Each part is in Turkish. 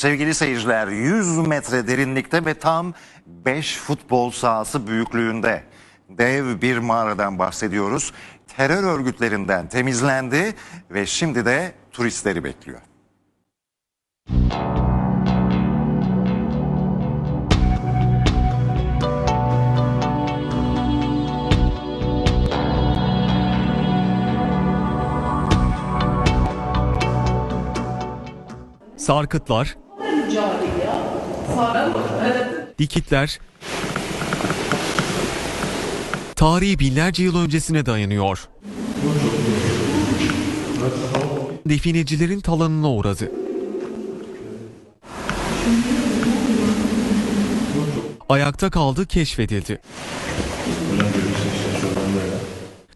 Sevgili seyirciler 100 metre derinlikte ve tam 5 futbol sahası büyüklüğünde dev bir mağaradan bahsediyoruz. Terör örgütlerinden temizlendi ve şimdi de turistleri bekliyor. sarkıtlar, dikitler, tarihi binlerce yıl öncesine dayanıyor. Definecilerin talanına uğradı. Ayakta kaldı, keşfedildi.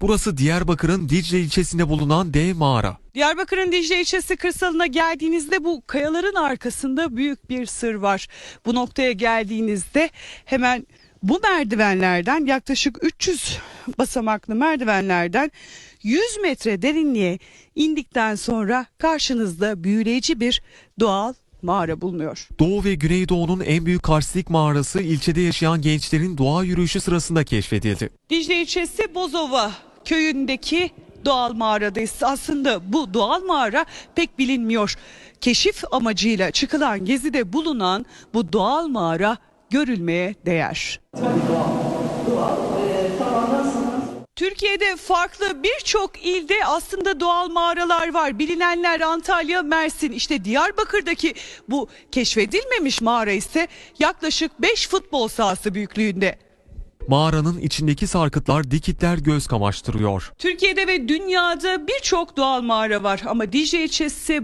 Burası Diyarbakır'ın Dicle ilçesinde bulunan dev mağara. Diyarbakır'ın Dicle ilçesi kırsalına geldiğinizde bu kayaların arkasında büyük bir sır var. Bu noktaya geldiğinizde hemen bu merdivenlerden yaklaşık 300 basamaklı merdivenlerden 100 metre derinliğe indikten sonra karşınızda büyüleyici bir doğal mağara bulunuyor. Doğu ve Güneydoğu'nun en büyük karstik mağarası ilçede yaşayan gençlerin doğa yürüyüşü sırasında keşfedildi. Dicle ilçesi Bozova köyündeki doğal mağaradayız. Aslında bu doğal mağara pek bilinmiyor. Keşif amacıyla çıkılan gezide bulunan bu doğal mağara görülmeye değer. Türkiye'de farklı birçok ilde aslında doğal mağaralar var. Bilinenler Antalya, Mersin, işte Diyarbakır'daki bu keşfedilmemiş mağara ise yaklaşık 5 futbol sahası büyüklüğünde. Mağaranın içindeki sarkıtlar, dikitler göz kamaştırıyor. Türkiye'de ve dünyada birçok doğal mağara var ama Dicle ilçesi